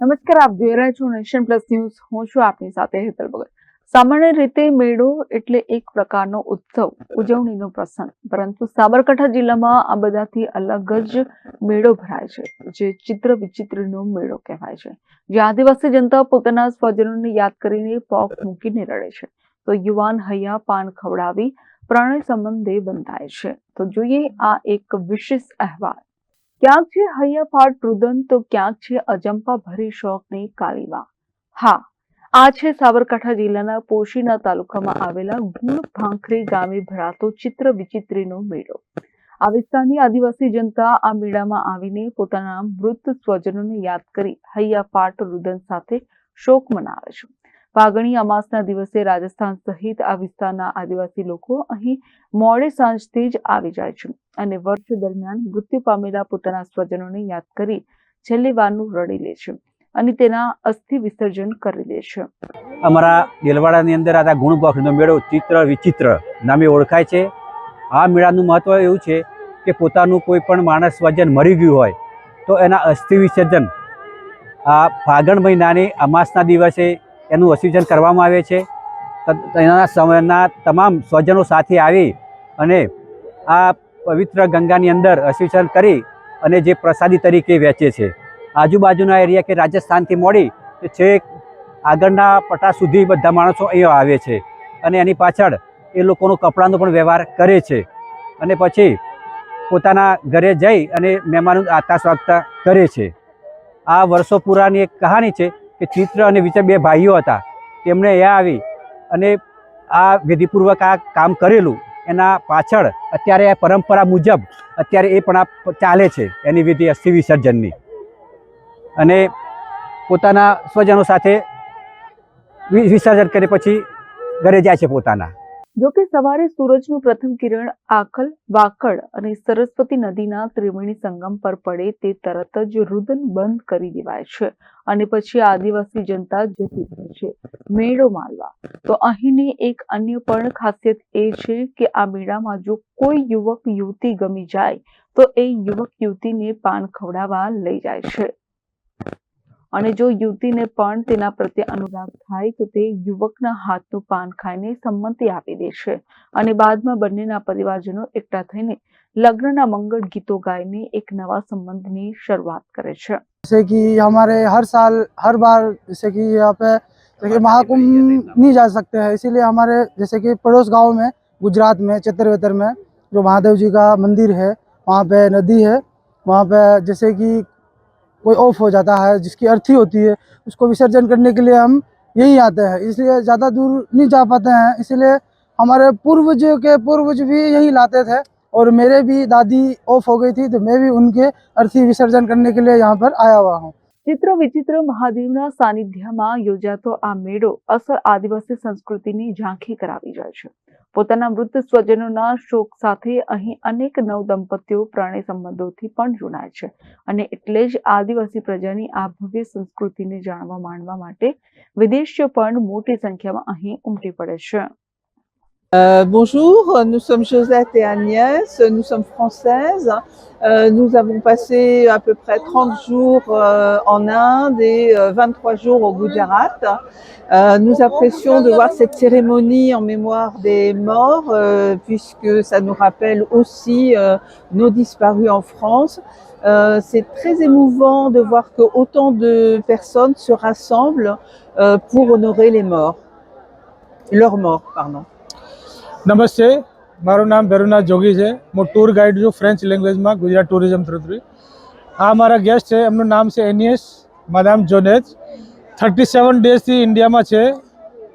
નમસ્કાર, આપ જોઈ રહ્યા છો નેશન પ્લસ ન્યૂઝ. હું છું આપની સાથે હેતલ ભગત. સામાન્ય રીતે મેળો એટલે એક પ્રકારનો ઉત્સવ, ઉજવણીનો પ્રસંગ. પરંતુ સાબરકાંઠા જિલ્લામાં આ બધાથી અલગ જ મેળો ભરાય છે, જે ચિત્ર વિચિત્રનો મેળો કહેવાય છે. જે આદિવાસી જનતા પોતાના સ્વજનોને યાદ કરીને પોક મૂકીને રડે છે. તો યુવાન હૈયા પાન ખવડાવી પ્રણય સંબંધે બંધાય છે. તો જોઈએ આ એક વિશેષ અહેવાલ. ક્યાંક છે હૈયાફાટ રુદન? તો ક્યાંક છે અજંપા ભરી શોખની કાલીવા હા, આ છે સાબરકાંઠા જિલ્લાના પોશીના તાલુકામાં આવેલા ગુણ ભાંખરી ગામે ભરાતો ચિત્ર વિચિત્રીનો મેળો. આ વિસ્તારની આદિવાસી જનતા આ મેળામાં આવીને પોતાના મૃત સ્વજનોને યાદ કરી હૈયાફાટ રુદન સાથે શોક મનાવે છે. ફાગણી અમાસના દિવસે રાજસ્થાન સહિત આ વિસ્તારના આદિવાસી લોકો અહીં મોડે સાંજથી જ આવી જાય છે અને વર્ષ દરમિયાન મૃત્યુ પામેલા પોતાના સ્વજનોને યાદ કરી છેલ્લી વારનું રડી લે છે અને તેના અસ્થિ વિસર્જન કરી દે છે. અમારા દેલવાડાની અંદર આ ગુણપક્ષનો મેળો ચિત્ર વિચિત્ર નામે ઓળખાય છે. આ મેળાનું મહત્વ એવું છે કે પોતાનું કોઈ પણ માણસ સ્વજન મરી ગયું હોય તો એના અસ્થિ વિસર્જન આ ફાગણ મહિનાની અમાસના દિવસે એનું વિસર્જન કરવામાં આવે છે. એના સમયના તમામ સ્વજનો સાથે આવી અને આ પવિત્ર ગંગાની અંદર વિસર્જન કરી અને જે પ્રસાદી તરીકે વેચે છે. આજુબાજુના એરિયા કે રાજસ્થાનથી મોડી તો છેક આગળના પટા સુધી બધા માણસો અહીંયા આવે છે અને એની પાછળ એ લોકોનો કપડાનો પણ વ્યવહાર કરે છે. અને પછી પોતાના ઘરે જઈ અને મહેમાનનું આતા સ્વાગત કરે છે. આ વર્ષો પુરાની એક કહાની છે. કે ચિત્ર અને વિચાર બે ભાઈઓ હતા. તેમણે એ આવી અને આ વિધિપૂર્વક આ કામ કરેલું. એના પાછળ અત્યારે આ પરંપરા મુજબ અત્યારે એ પણ આ ચાલે છે. એની વિધિ અસ્થિ વિસર્જનની. અને પોતાના સ્વજનો સાથે વિસર્જન કરી પછી ઘરે જાય છે પોતાના. જો કે સવારે સૂરજનું પ્રથમ કિરણ આખલ, વાકડ અને સરસ્વતી નદીના ત્રિવેણી સંગમ પર પડે તે તરત જ રુદન બંધ કરી દેવાય છે અને પછી આદિવાસી જનતા જતી રહે છે મેળો માલવા તો અહીંની એક અન્ય પણ ખાસિયત એ છે કે આ મેળામાં જો કોઈ યુવક યુવતી ગમી જાય, તો એ યુવક યુવતીને પાન ખવડાવવા લઈ જાય છે. અને જો યુવતીને પણ તેના પ્રત્યે અનુરાગ થાય તો તે યુવકના હાથનું પાન ખાઈને સંમતિ આપી દે છે અને બાદમાં બંનેના પરિવારજનો એકઠા થઈને લગ્નના મંગળ ગીતો ગાઈને એક નવા સંબંધની શરૂઆત કરે છે जैसे कि हमारे हर साल हर बार जैसे कि यहाँ पे जैसे महाकुंभ नहीं जा सकते हैं इसीलिए हमारे जैसे कि पड़ोस गांव में गुजरात में चतरवेतर में जो महादेव जी का मंदिर है वहाँ पे नदी है वहाँ पे जैसे कि कोई ऑफ़ हो जाता है, जिसकी अर्थी होती है, उसको विसर्जन करने के लिए हम यही आते हैं। इसलिए ज़्यादा दूर नहीं जा पाते हैं। इसलिए हमारे पूर्वज के पूर्वज भी यही लाते थे और मेरे भी दादी ऑफ़ हो गई थी तो मैं भी उनके अर्थी विसर्जन करने के लिए यहाँ पर आया हुआ हूँ। ચિત્ર વિચિત્ર મહાદેવના સાનિધ્યમાં યોજાતો આ મેળો અસર આદિવાસી સંસ્કૃતિની ઝાંખી કરાવી જાય છે. પોતાના મૃત સ્વજનોના શોક સાથે અહીં અનેક નવ દંપતીઓ પ્રણય સંબંધોથી પણ જોડાય છે અને એટલે જ આદિવાસી પ્રજાની આ ભવ્ય સંસ્કૃતિને જાણવા માણવા માટે વિદેશીઓ પણ મોટી સંખ્યામાં અહીં ઉમટી પડે છે. Euh, bonjour, nous sommes Josette et Agnès, nous sommes françaises. Euh, nous avons passé à peu près 30 jours euh, en Inde et euh, 23 jours au Gujarat. Nous apprécions de voir cette cérémonie en mémoire des morts puisque ça nous rappelle aussi nos disparus en France. C'est très émouvant de voir que autant de personnes se rassemblent pour honorer les morts, leurs morts, pardon. નમસ્તે. મારું નામ ભેરુનાથ જોગી છે. હું tour guide છું French લેંગ્વેજમાં Gujarat tourism through આ મારા guest છે. એમનું નામ છે એનિયસ માદામ જોનેજ થર્ટી સેવન ડેઝથી ઇન્ડિયામાં છે.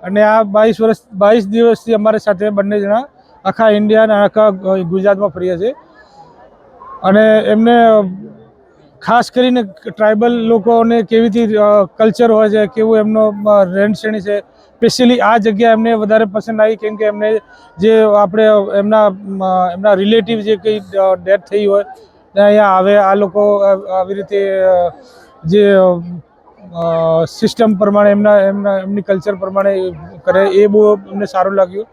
અને આ બાવીસ વર્ષ, બાવીસ દિવસથી અમારી સાથે બંને જણા આખા ઇન્ડિયા અને આખા ગુજરાતમાં ફર્યા છે. અને એમને ખાસ કરીને ટ્રાઇબલ લોકોને કેવી રીતે કલ્ચર હોય છે, કેવું એમનો રહેણ શ્રેણી છે સ્પેશિયલી આ જગ્યા એમને વધારે પસંદ આવી, કેમ કે એમને જે આપણે એમના એમના રિલેટિવ જે કંઈ ડેથ થઈ હોય અહીંયા આવે, આ લોકો આવી રીતે જે સિસ્ટમ પ્રમાણે, એમના એમના, એમની કલ્ચર પ્રમાણે કરે, એ બહુ અમને સારું લાગ્યું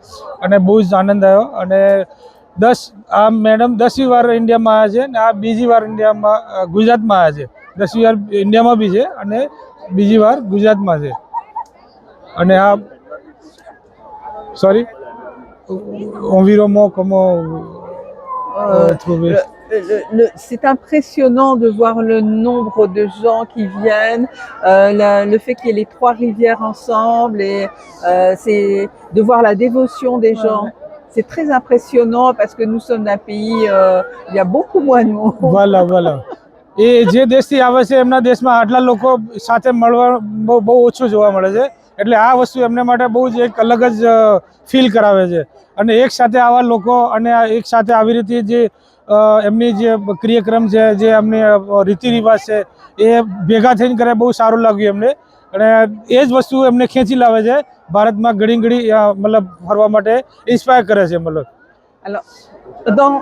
અને બહુ જ આનંદ આવ્યો. અને દસ, આ મેડમ દસમી વાર ઇન્ડિયામાં આવ્યા છે અને આ બીજી વાર ઇન્ડિયામાં ગુજરાતમાં આવ્યા છે. દસમી વાર ઇન્ડિયામાં બી છે અને બીજી વાર ગુજરાતમાં છે. અને આ sorry environnement comment euh, trouver Le- le- le- c'est impressionnant de voir le nombre de gens qui viennent, euh, la- le fait qu'il y ait les trois rivières ensemble et euh, c'est de voir la dévotion des gens. C'est très impressionnant parce que nous sommes d'un pays, euh, il y a beaucoup moins de monde. વાલા વાલા એ જે દેશથી આવે છે એમના દેશમાં આટલા લોકો સાથે મળવા બહુ બહુ ઓછું જોવા મળે છે એટલે આ વસ્તુ એમને માટે બહુ જ એક અલગ જ ફીલ કરાવે છે. અને એક સાથે આવા લોકો અને એક સાથે આવી રીતે જે એમની જે ક્રિયાક્રમ છે જે એમની રીતિ રિવાજ છે એ ભેગા થઈને કરે બહુ સારું લાગ્યું એમને. અને એ જ વસ્તુ એમને ખેંચી લાવે છે ભારતમાં ઘડી ઘડી મતલબ ફરવા માટે ઇન્સ્પાયર કરે છે મતલબ. Dans,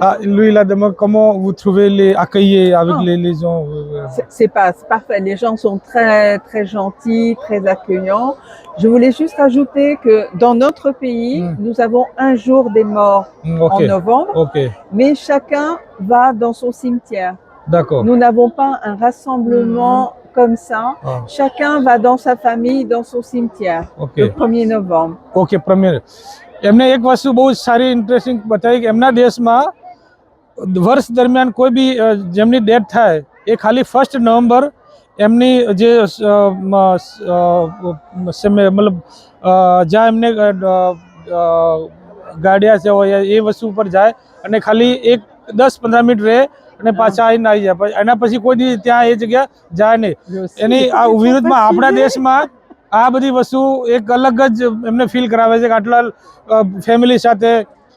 Ah, lui, il a demandé comment vous trouvez les accueillir avec ah. les, gens. Euh, euh. C'est pas parfait. Les gens sont très très gentils, très accueillants. Je voulais juste ajouter que dans notre pays, hmm. nous avons un jour des morts hmm, en novembre, mais chacun va dans son cimetière. D'accord. Nous n'avons pas un rassemblement hmm. comme ça. Ah. Chacun va dans sa famille, dans son cimetière. Le 1er novembre. Ok, 1er. એમને એક વસ્તુ બહુ જ સારી interesting બતાવી કે એમના દેશમાં વર્ષ દરમિયાન કોઈ બી જેમની ડેથ થાય એ ખાલી ફર્સ્ટ નવેમ્બર એમની જે મતલબ જ્યાં એમને ગાડિયા છે હોય એ વસ્તુ ઉપર જાય અને ખાલી એક દસ પંદર મિનિટ રહે અને પાછા આવીને આવી જાય. પછી એના પછી કોઈ ત્યાં એ જગ્યા જાય નહીં. એની આ વિરુદ્ધમાં આપણા દેશમાં આ બધી વસ્તુ એક અલગ જ એમને ફીલ કરાવે છે કે આટલા ફેમિલી સાથે,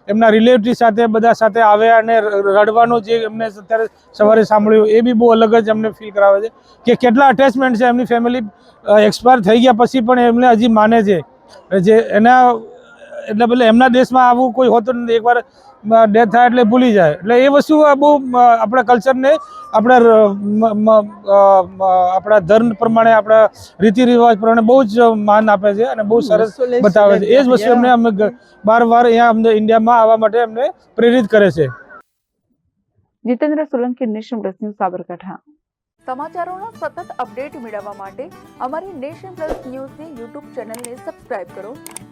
એમના રિલેટિવ સાથે, બધા સાથે આવ્યા અને રડવાનું જે એમને અત્યારે સવારે સાંભળ્યું, એ બી બહુ અલગ જ એમને ફીલ કરાવે છે. કે કેટલા અટેચમેન્ટ છે એમની ફેમિલી એક્સપાયર થઈ ગયા પછી પણ એમને હજી માને છે. જે એના, એટલે બદલે એમના દેશમાં આવું કોઈ હોતું નથી. એકવાર ડેથ થાય એટલે ભૂલી જાય. એટલે એ વસ્તુ બહુ આપણા કલ્ચરને આપણા આપણા ધર્મ પ્રમાણે આપણા રીતિ રિવાજ પ્રમાણે બહુ જ માન આપે છે અને બહુ સરસ બતાવે છે. એ જ વસ્તુ અમને અમે ગ- બાર વાર અહીંયા અમને ઇન્ડિયામાં આવવા માટે અમને પ્રેરિત કરે છે. Jitendra Solanki nation plus news Sabarkantha. સમાચારોના સતત અપડેટ મેળવવા માટે અમારી નેશન પ્લસ ન્યૂઝની યુટ્યુબ ચેનલને સબસ્ક્રાઇબ કરો.